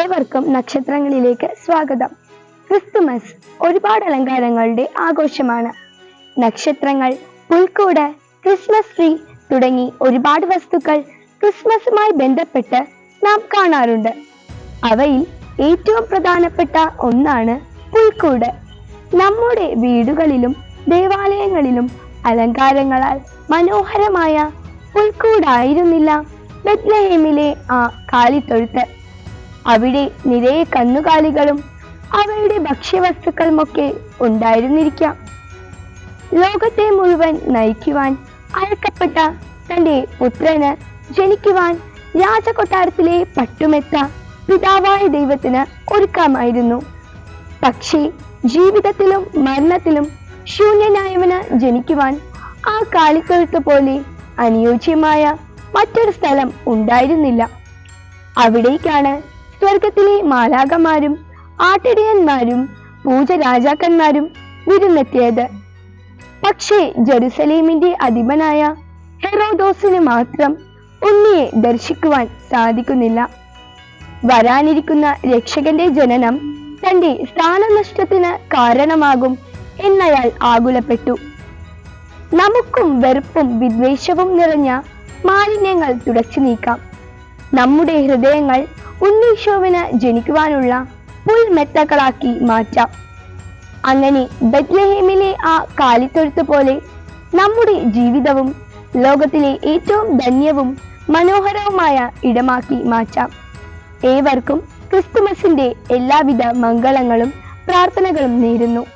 ഏവർക്കും നക്ഷത്രങ്ങളിലേക്ക് സ്വാഗതം. ക്രിസ്തുമസ് ഒരുപാട് അലങ്കാരങ്ങളുടെ ആഘോഷമാണ്. നക്ഷത്രങ്ങൾ പുൽക്കൂട് ക്രിസ്മസ് ട്രീ തുടങ്ങി ഒരുപാട് വസ്തുക്കൾ ക്രിസ്മസുമായി ബന്ധപ്പെട്ട് നാം കാണാറുണ്ട്. അവയിൽ ഏറ്റവും പ്രധാനപ്പെട്ട ഒന്നാണ് പുൽക്കൂട്. നമ്മുടെ വീടുകളിലും ദേവാലയങ്ങളിലും അലങ്കാരങ്ങളാൽ മനോഹരമായ പുൽക്കൂടായിരുന്നില്ല ബെത്ലഹേമിലെ ആ കാലിത്തൊഴുത്ത് അവിടെ നിറയെ കന്നുകാലികളും അവയുടെ ഭക്ഷ്യവസ്തുക്കളുമൊക്കെ ഉണ്ടായിരുന്നിരിക്കാം. ലോകത്തെ മുഴുവൻ നയിക്കുവാൻ അയക്കപ്പെട്ട തന്റെ പുത്രന് ജനിക്കുവാൻ രാജകൊട്ടാരത്തിലെ പട്ടുമെത്ത പിതാവായ ദൈവത്തിന് ഒരുക്കമായിരുന്നു. പക്ഷേ ജീവിതത്തിലും മരണത്തിലും ശൂന്യനായവന് ജനിക്കുവാൻ ആ കാലിക്കഴുത്ത് പോലെ അനുയോജ്യമായ മറ്റൊരു സ്ഥലം ഉണ്ടായിരുന്നില്ല. അവിടേക്കാണ് സ്വർഗത്തിലെ മാലാകന്മാരും ആട്ടിടയന്മാരും പൂജ രാജാക്കന്മാരും വിരുന്നെത്തിയത്. പക്ഷേ ജെറുസലേമിന്റെ അധിപനായ ഹെറോദോസിന് മാത്രം ഉണ്ണിയെ ദർശിക്കുവാൻ സാധിക്കുന്നില്ല. വരാനിരിക്കുന്ന രക്ഷകന്റെ ജനനം തന്റെ സ്ഥാനനഷ്ടത്തിന് കാരണമാകും എന്നയാൾ ആകുലപ്പെട്ടു. നമുക്കും വെറുപ്പും വിദ്വേഷവും നിറഞ്ഞ മാലിന്യങ്ങൾ തുടച്ചു നീക്കാം. നമ്മുടെ ഹൃദയങ്ങൾ ഉണ്ണീശോവിന് ജനിക്കുവാനുള്ള പുൽമെത്തകളാക്കി മാറ്റാം. അങ്ങനെ ബത്ലഹേമിലെ ആ കാലിത്തൊഴുത്ത് പോലെ നമ്മുടെ ജീവിതവും ലോകത്തിലെ ഏറ്റവും ധന്യവും മനോഹരവുമായ ഇടമാക്കി മാറ്റാം. ഏവർക്കും ക്രിസ്തുമസിന്റെ എല്ലാവിധ മംഗളങ്ങളും പ്രാർത്ഥനകളും നേരുന്നു.